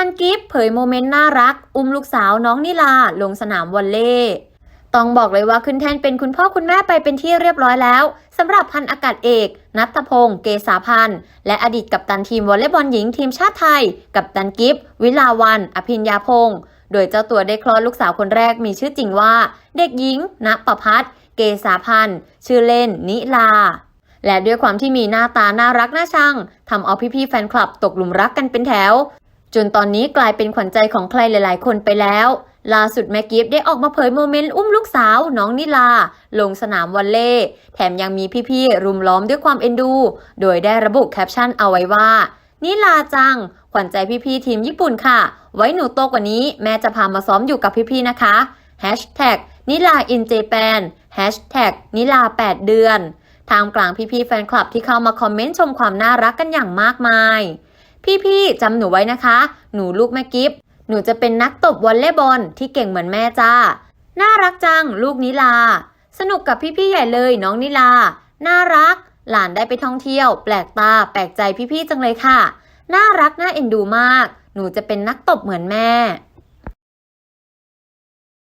ตันกิฟเผยโมเมนต์น่ารัก อุ้มลูกสาวน้องนิลา ลงสนามวอลเล่ต้องบอกเลยว่าขึ้นแท่นเป็นคุณพ่อคุณแม่ไปเป็นที่เรียบร้อยแล้วสำหรับพันอากาศเอก นัทพงศ์เกษาพันธ์และอดีตกัปตันทีมวอลเลย์บอลหญิงทีมชาติไทย กัปตันกิฟวิลาวัน อภิญญาพงศ์โดยเจ้าตัวได้คลอดลูกสาวคนแรกมีชื่อจริงว่า เด็กหญิงณประพัฒน์เกษาพันธ์ชื่อเล่น นิลา และด้วยความที่มีหน้าตาน่ารักน่าชังทำเอาพี่ๆแฟนคลับตกหลุมรักกันเป็นแถว จนตอนนี้กลายเป็นขวัญใจของใครหลาย ๆ คนไปแล้ว ล่าสุดแม่กิฟได้ออกมาเผยโมเมนต์อุ้มลูกสาว น้องนิลา ลงสนามวอลเล่แถมยังมีพี่ ๆ รุมล้อมด้วยความเอ็นดู โดยได้ระบุแคปชั่นเอาไว้ว่านิลาจัง ขวัญใจพี่ ๆ ทีมญี่ปุ่นค่ะ ไว้หนูโตกว่านี้ แม่จะพามาซ้อมอยู่กับพี่ ๆ นะคะนิลาอินเจแปน Hashtag นิลา 8 เดือนทางกลางพี่ ๆ แฟนคลับที่เข้ามาคอมเมนต์ชมความน่ารักกันอย่างมากมาย พี่ๆจำหนูไว้นะคะ หนูลูกแม่กิฟหนูจะเป็นนักตบวอลเลย์บอลที่เก่งเหมือนแม่จ้า น่ารักจัง ลูกนิลา สนุกกับพี่ๆใหญ่เลยน้องนิลา น่ารัก หลานได้ไปท่องเที่ยว แปลกตา แปลกใจพี่ๆจังเลยค่ะ น่ารักน่าเอ็นดูมาก หนูจะเป็นนักตบเหมือนแม่